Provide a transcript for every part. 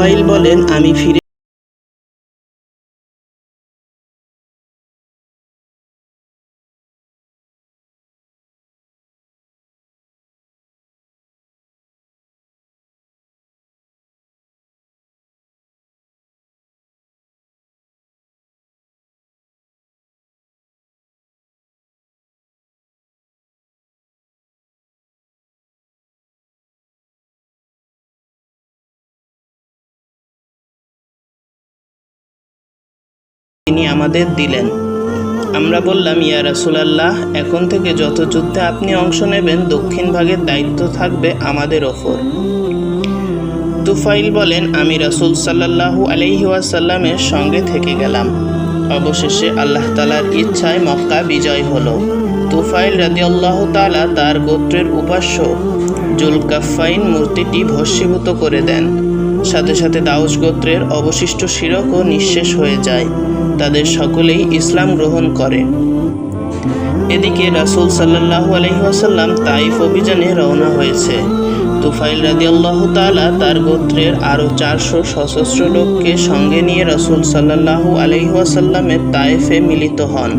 তোফাইল বলেন আমি ফিরে তিনি আমাদের দিলেন। আমরা বললাম, ইয়া রাসুলাল্লাহ, এখন থেকে যত যুদ্ধে আপনি অংশ নেবেন, দক্ষিণ ভাগের দায়িত্ব থাকবে আমাদের ওপর। তুফাইল বলেন, আমি রাসুল সাল্লাহু আলহি ওয়াসাল্লামের সঙ্গে থেকে গেলাম। অবশেষে আল্লাহ তালার ইচ্ছায় মক্কা বিজয় হলো। তুফাইল রাদি আল্লাহ তালা তার গোত্রের উপাস্য জুলকাফাইন মূর্তিটি ভস্মীভূত করে দেন। সাথে সাথে দাউস গোত্রের অবশিষ্ট শিরকও নিঃশেষ হয়ে যায়। তাদের সকলেই ইসলাম গ্রহণ করে। এদিকে রাসুল সাল্লাহু আলহিহাসাল্লাম তাইফ অভিযানে রওনা হয়েছে। তুফাইল রাদি আল্লাহ তালা তার গোত্রের আরও চারশো সশস্ত্র লোককে সঙ্গে নিয়ে রাসুল সাল্লাহু আলহিহাসাল্লামের তাইফে মিলিত হন।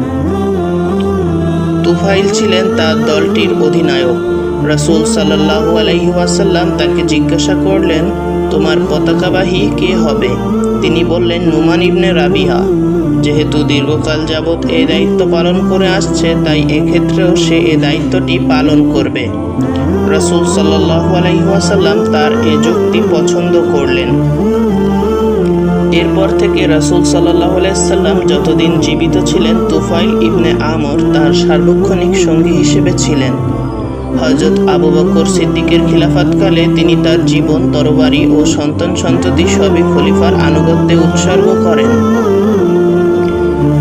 তুফাইল ছিলেন তার দলটির অধিনায়ক। রাসুল সাল্লাহু আলহিহাসাল্লাম তাকে জিজ্ঞাসা করলেন, তোমার পতাকাবাহী কে হবে? তিনি বললেন, নুমান ইবনে রাবিহা যেহেতু দীর্ঘকাল যাবৎ এই দায়িত্ব পালন করে আসছে, তাই এক্ষেত্রেও সে এ দায়িত্বটি পালন করবে। রসুল সাল্লাহু আলাইসাল্লাম তার এ যুক্তি পছন্দ করলেন। এরপর থেকে রাসুল সাল্লাহ আলাইসাল্লাম যতদিন জীবিত ছিলেন, তুফাইল ইবনে আমর তার সার্বক্ষণিক সঙ্গী হিসেবে ছিলেন। হজরত আবু বকর সিদ্দিকের খিলাফতকালে তিনি তার জীবন, তরবারি ও সন্তান সন্ততি সবই খলিফার আনুগত্যে উৎসর্গ করেন।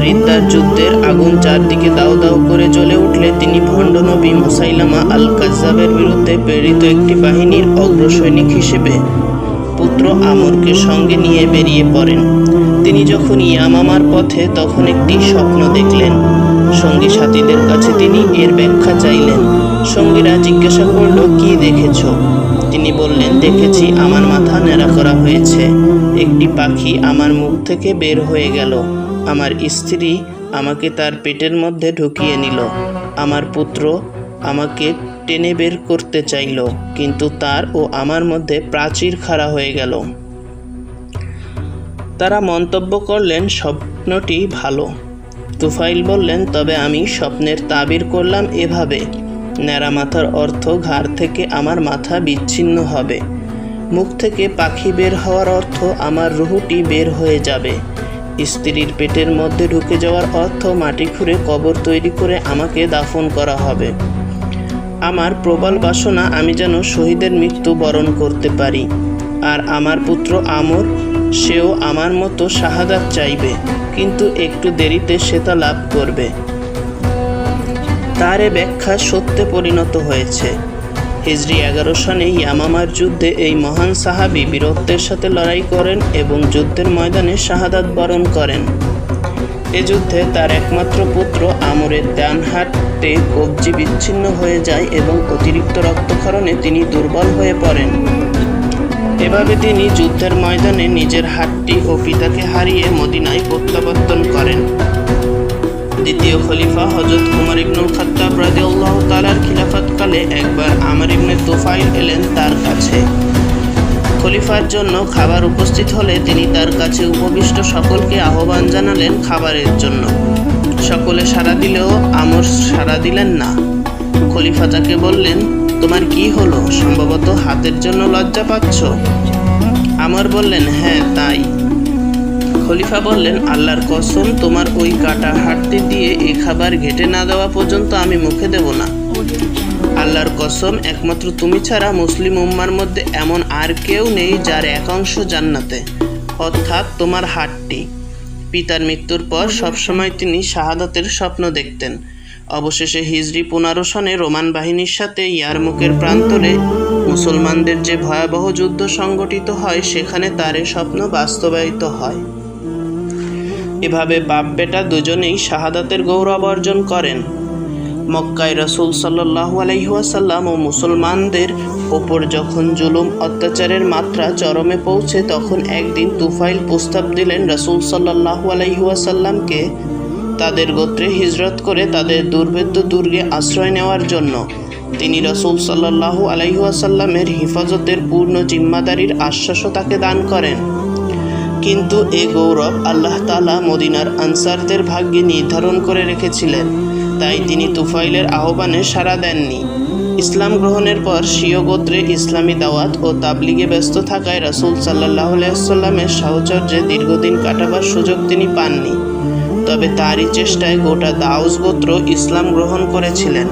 রিদ্দার যুদ্ধের আগুন চারদিকে দাউ দাউ করে জ্বলে উঠলে তিনি ভণ্ড নবী মুসাইলামা আল কাজ্জাবের বিরুদ্ধে প্রেরিত একটি বাহিনীর অগ্রসৈনিক হিসেবে পুত্র আমরকে সঙ্গে নিয়ে বেরিয়ে পড়েন। তিনি যখন ইয়ামামার পথে, তখন একটি স্বপ্ন দেখলেন। সঙ্গী সাথীদের কাছে তিনি এর ব্যাখ্যা চাইলেন। সঙ্গীরা জিজ্ঞাসা করল, কি দেখেছ? তিনি বললেন, দেখেছি, আমার মাথা ন্যাড়া করা হয়েছে। একটি পাখি আমার মুখ থেকে বের হয়ে গেল। আমার স্ত্রী আমাকে তার পেটের মধ্যে ঢুকিয়ে নিল। আমার পুত্র আমাকে টেনে বের করতে চাইল, কিন্তু তার ও আমার মধ্যে প্রাচীর খাড়া হয়ে গেল। তারা মন্তব্য করলেন, স্বপ্নটি ভালো। তুফাইল বললেন, তবে আমি স্বপ্নের তাবির করলাম এভাবে। ন্যাড়া মাথার অর্থ ঘাড় থেকে আমার মাথা বিচ্ছিন্ন হবে। মুখ থেকে পাখি বের হওয়ার অর্থ আমার রুহুটি বের হয়ে যাবে। স্ত্রীর পেটের মধ্যে ঢুকে যাওয়ার অর্থ মাটি খুঁড়ে কবর তৈরি করে আমাকে দাফন করা হবে। আমার প্রবল বাসনা আমি যেন শহীদের মৃত্যু বরণ করতে পারি। আর আমার পুত্র আমর, সেও আমার মতো শাহাদাত চাইবে, কিন্তু একটু দেরিতে সে তা লাভ করবে। তার ব্যাখ্যা সত্যে পরিণত হয়েছে। হিজরি এগারো সনে ইয়ামামার যুদ্ধে এই মহান সাহাবি বীরত্বের সাথে লড়াই করেন এবং যুদ্ধের ময়দানে শাহাদাত বরণ করেন। এ যুদ্ধে তার একমাত্র পুত্র আমরের ডান হাতে কবজি বিচ্ছিন্ন হয়ে যায় এবং অতিরিক্ত রক্তক্ষরণে তিনি দুর্বল হয়ে পড়েন। এভাবে তিনি যুদ্ধের ময়দানে নিজের হাতটি ও পিতাকে হারিয়ে মদিনায় প্রত্যাবর্তন করেন। দ্বিতীয় খলিফা হজরত উমর ইবনুল খাত্তাব রাদিয়াল্লাহ তালার খিলাফতকালে একবার আমর ইবনে তুফাইল এলেন তার কাছে। খলিফার জন্য খাবার উপস্থিত হলে তিনি তার কাছে উপবিষ্ট সকলকে আহ্বান জানালেন খাবারের জন্য। সকলে সাড়া দিলেও আমর সাড়া দিলেন না। খলিফা তাকে বললেন, তোমার কি হলো? সম্ভবত হাতের জন্য লজ্জা পাচ্ছ? আমর বললেন হ্যাঁ তাই। খলিফা বললেন, আল্লাহর কসম, তোমার ওই কাটা হাঁটতে দিয়ে এ খাবার ঘেটে না দেওয়া পর্যন্ত আমি মুখে দেব না। আল্লাহর কসম, একমাত্র তুমি ছাড়া মুসলিম উম্মার মধ্যে এমন আর কেউ নেই যার একাংশ জান্নাতে। অর্থাৎ তোমার হাটটি পিতার মৃত্যুর পর সবসময় তিনি শাহাদাতের স্বপ্ন দেখতেন। অবশেষে হিজরি পনেরো রোমান বাহিনীর সাথে ইয়ারমুকের প্রান্তরে মুসলমানদের যে ভয়াবহ যুদ্ধ সংগঠিত হয়, সেখানে তার এ স্বপ্ন বাস্তবায়িত হয়। এভাবে বাপ বেটা দুজনেই শাহাদাতের গৌরব অর্জন করেন। মক্কায় রসুল সাল্লাহ আলহিহাসাল্লাম ও মুসলমানদের ওপর যখন জুলুম, অত্যাচারের মাত্রা চরমে পৌঁছে, তখন একদিন তুফাইল প্রস্তাব দিলেন রসুল সাল্লাহ আলহিহাসাল্লামকে তাদের গোত্রে হিজরত করে তাদের দুর্ভেদ্য দুর্গে আশ্রয় নেওয়ার জন্য। তিনি রসুল সাল্লাহু আলাইহাসাল্লামের হেফাজতের পূর্ণ জিম্মাদারির আশ্বাসও তাকে দান করেন। কিন্তু এ গৌরব আল্লাহ তালা মদিনার আনসারদের ভাগ্যে নির্ধারণ করে রেখেছিলেন। তাই তিনি তুফাইলের আহ্বানে সাড়া দেননি। ইসলাম গ্রহণের পর স্বীয় গোত্রে ইসলামী দাওয়াত ও তাবলিগে ব্যস্ত থাকায় রাসুল সাল্লাহ আলাইসাল্লামের সাহচর্যে দীর্ঘদিন কাটাবার সুযোগ তিনি পাননি। তবে তারই চেষ্টায় গোটা দাউস গোত্র ইসলাম গ্রহণ করেছিলেন।